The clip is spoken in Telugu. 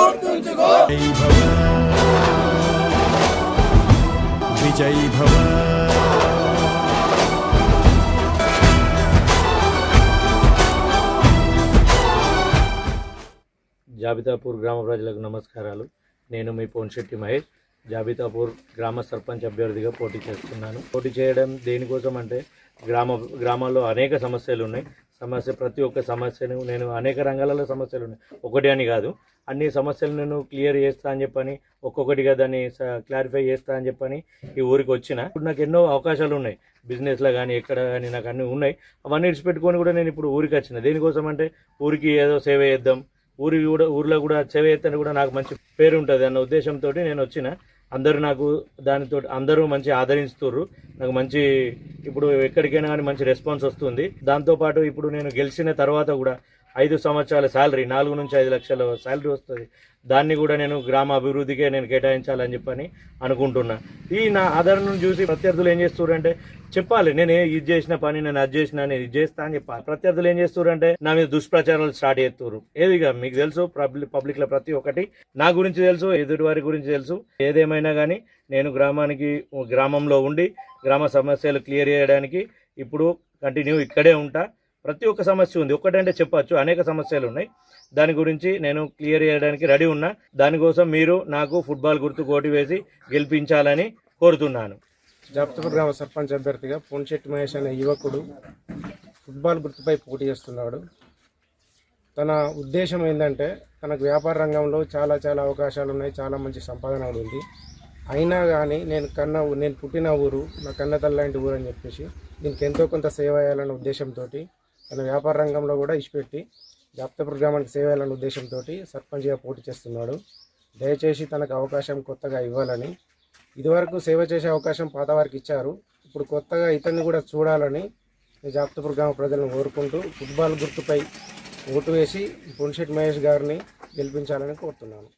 గుర్తుంచుకో విజయ్ భవ జాబితాపూర్ గ్రామ ప్రజలకు నమస్కారాలు. నేను మీ పోన్శెట్టి మహేష్. జాబితాపూర్ గ్రామ సర్పంచ్ అభ్యర్థిగా పోటీ చేస్తున్నాను. పోటీ చేయడం దేనికోసం అంటే గ్రామ గ్రామాల్లో అనేక సమస్యలు ఉన్నాయి. సమస్య ప్రతి ఒక్క సమస్యను నేను అనేక రంగాలలో సమస్యలు ఉన్నాయి. ఒకటి అని కాదు. అన్ని సమస్యలు నేను క్లియర్ చేస్తా అని చెప్పని ఒక్కొక్కటిగా దాన్ని క్లారిఫై చేస్తా అని చెప్పని ఈ ఊరికి వచ్చిన. ఇప్పుడు నాకు ఎన్నో అవకాశాలు ఉన్నాయి. బిజినెస్లో కానీ ఎక్కడ కానీ నాకు అన్నీ ఉన్నాయి. అవన్నీ విడిచిపెట్టుకొని కూడా నేను ఇప్పుడు ఊరికి వచ్చిన. దేనికోసం అంటే ఊరికి ఏదో సేవ చేద్దాం. ఊరికి కూడా ఊర్లో కూడా సేవ చేస్తే కూడా నాకు మంచి పేరు ఉంటుంది అన్న ఉద్దేశంతో నేను వచ్చిన. అందరూ నాకు దానితో అందరూ మంచి ఆదరిస్తున్నారు నాకు మంచి ఇప్పుడు ఎక్కడికైనా కానీ మంచి రెస్పాన్స్ వస్తుంది. దాంతోపాటు ఇప్పుడు నేను గెలిచిన తర్వాత కూడా ఐదు సంవత్సరాల శాలరీ నాలుగు నుంచి ఐదు లక్షల శాలరీ వస్తుంది. దాన్ని కూడా నేను గ్రామ అభివృద్ధికే నేను కేటాయించాలని చెప్పని అనుకుంటున్నా. ఈ నా ఆదరణను చూసి ప్రత్యర్థులు ఏం చేస్తున్నారంటే చెప్పాలి నేను ఇది చేసిన పని నేను అది చేసిన నేను ఇది చేస్తా అని చెప్పాలి. ప్రత్యర్థులు ఏం చేస్తున్నారంటే నా మీద దుష్ప్రచారాలు స్టార్ట్ చేస్తున్నారు ఏదిగా మీకు తెలుసు పబ్లిక్ పబ్లిక్లో ప్రతి ఒక్కటి నా గురించి తెలుసు ఎదుటి వారి గురించి తెలుసు. ఏదేమైనా కానీ నేను గ్రామానికి గ్రామంలో ఉండి గ్రామ సమస్యలు క్లియర్ చేయడానికి ఇప్పుడు కంటిన్యూ ఇక్కడే ఉంటా. ప్రతి ఒక్క సమస్య ఉంది. ఒక్కటంటే చెప్పచ్చు. అనేక సమస్యలు ఉన్నాయి దాని గురించి నేను క్లియర్ చేయడానికి రెడీ ఉన్నా. దానికోసం మీరు నాకు ఫుట్బాల్ గుర్తు కోటి వేసి గెలిపించాలని కోరుతున్నాను. జాప్తపూర్ గ్రామ సర్పంచ్ అభ్యర్థిగా పొన్శెట్టి మహేష్ అనే యువకుడు ఫుట్బాల్ గుర్తుపై పోటీ చేస్తున్నాడు. తన ఉద్దేశం ఏంటంటే తనకు వ్యాపార రంగంలో చాలా చాలా అవకాశాలు ఉన్నాయి చాలా మంచి సంపాదన ఉంది. అయినా కానీ నేను కన్న నేను పుట్టిన ఊరు నా కన్న తల్లాంటి ఊరు అని చెప్పేసి దీనికి ఎంతో కొంత సేవ చేయాలన్న ఉద్దేశంతో తన వ్యాపార రంగంలో కూడా ఇచ్చిపెట్టి జాప్తపూర్ ప్రోగ్రామానికి సేవ చేయాలన్న ఉద్దేశంతో సర్పంచ్గా పోటీ చేస్తున్నాడు. దయచేసి తనకు అవకాశం కొత్తగా ఇవ్వాలని. ఇదివరకు సేవ చేసే అవకాశం పాత వారికి ఇచ్చారు. ఇప్పుడు కొత్తగా ఇతన్ని కూడా చూడాలని ఈ జాప్తపూర్ గ్రామ ప్రజలను కోరుకుంటూ ఫుట్బాల్ గుర్తుపై ఓటు వేసి పొన్షెట్ మహేష్ గారిని గెలిపించాలని కోరుతున్నాను.